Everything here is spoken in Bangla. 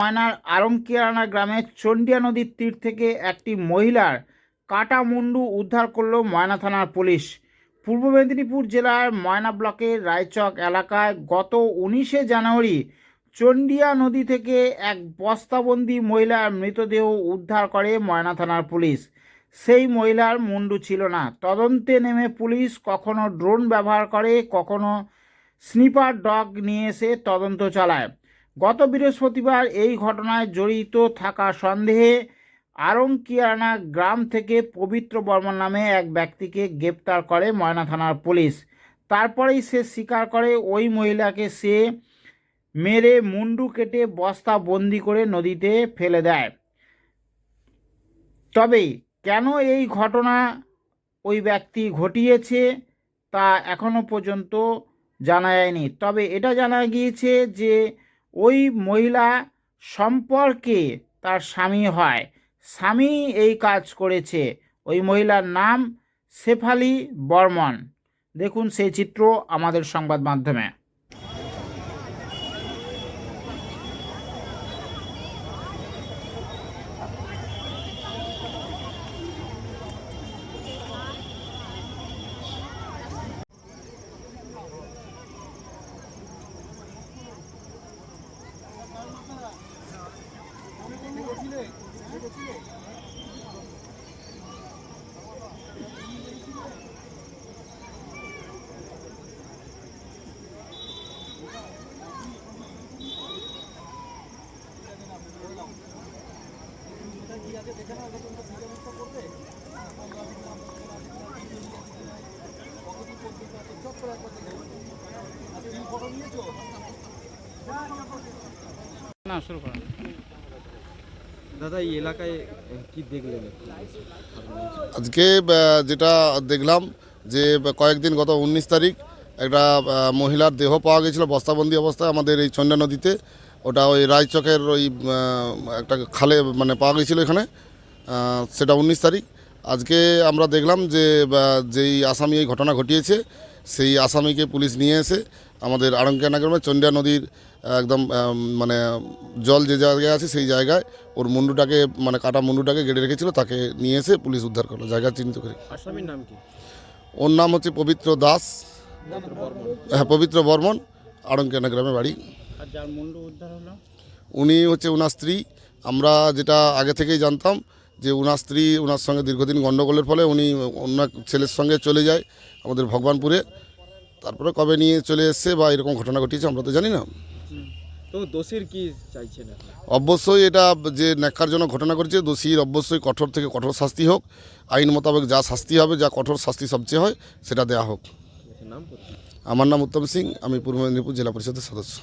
ময়নার আরংকিয়ানা গ্রামের চন্ডিয়া নদীর তীর থেকে একটি মহিলার কাটা মুন্ডু উদ্ধার করল ময়না থানার পুলিশ। পূর্ব মেদিনীপুর জেলার ময়না ব্লকের রায়চক এলাকায় গত উনিশে জানুয়ারি চন্ডিয়া নদী থেকে এক বস্তাবন্দি মহিলার মৃতদেহ উদ্ধার করে ময়না থানার পুলিশ। সেই মহিলার মুন্ডু ছিল না। তদন্তে নেমে পুলিশ কখনো ড্রোন ব্যবহার করে, কখনো স্নিপার ডগ নিয়ে এসে তদন্ত চালায়। গত বৃহস্পতিবার এই ঘটনায় জড়িত থাকা সন্দেহে আরংকিয়ানা গ্রাম থেকে পবিত্র বর্মন নামে এক ব্যক্তিকে গ্রেপ্তার করে ময়না থানার পুলিশ। তারপরেই সে স্বীকার করে ওই মহিলাকে সে মেরে মুন্ডু কেটে বস্তা বন্দি করে নদীতে ফেলে দেয়। তবে কেন এই ঘটনা ওই ব্যক্তি ঘটিয়েছে তা এখনও পর্যন্ত জানা যায়নি। তবে এটা জানা গিয়েছে যে ওই মহিলা সম্পর্কে তার স্বামী হয়। স্বামী এই কাজ করেছে। ওই মহিলার নাম শেফালি বর্মন। দেখুন সেই চিত্র আমাদের সংবাদ মাধ্যমে। না শুরু করুন দাদা এই এলাকায় কি দেখলেন? আজকে যেটা দেখলাম যে কয়েকদিন গত উনিশ তারিখ একটা মহিলার দেহ পাওয়া গেছিল বস্তাবন্দি অবস্থায় আমাদের এই চন্ডা নদীতে। ওটা ওই রায়চকের ওই একটা খালে মানে পাওয়া গেছিল এখানে। সেটা উনিশ তারিখ। আজকে আমরা দেখলাম যে যেই আসামি এই ঘটনা ঘটিয়েছে সেই আসামিকে পুলিশ নিয়ে এসে আমাদের আড়ঙ্কিয়ানা গ্রামে চন্ডিয়া নদীর একদম মানে জল যে জায়গায় আছে সেই জায়গায় ওর মুন্ডুটাকে মানে কাটা মুন্ডুটাকে গেড়ে রেখেছিল তাকে নিয়ে এসে পুলিশ উদ্ধার করল জায়গা চিহ্নিত করে। আসামির নাম কি? ওর নাম হচ্ছে পবিত্র দাস। হ্যাঁ পবিত্র বর্মন আড়ঙ্কিয়ানা গ্রামে বাড়ি। উনি হচ্ছে ওনার স্ত্রী। আমরা যেটা আগে থেকেই জানতাম যে ওনার স্ত্রী ওনার সঙ্গে দীর্ঘদিন গণ্ডগোলের ফলে উনি অন্য এক ছেলের সঙ্গে চলে যায় আমাদের ভগবানপুরে। তারপরে কবে নিয়ে চলে এসছে বা এরকম ঘটনা ঘটিয়েছে আমরা তো জানি না। তো দোষীর কি চাইছেন অবশ্যই এটা যে ন্যাক্কারজনক ঘটনা ঘটেছে দোষীর অবশ্যই কঠোর থেকে কঠোর শাস্তি হোক। আইন মোতাবেক যা শাস্তি হবে যা কঠোর শাস্তি সবচেয়ে হয় সেটা দেওয়া হোক। আমার নাম উত্তম সিং আমি পূর্ব মেদিনীপুর জেলা পরিষদের সদস্য।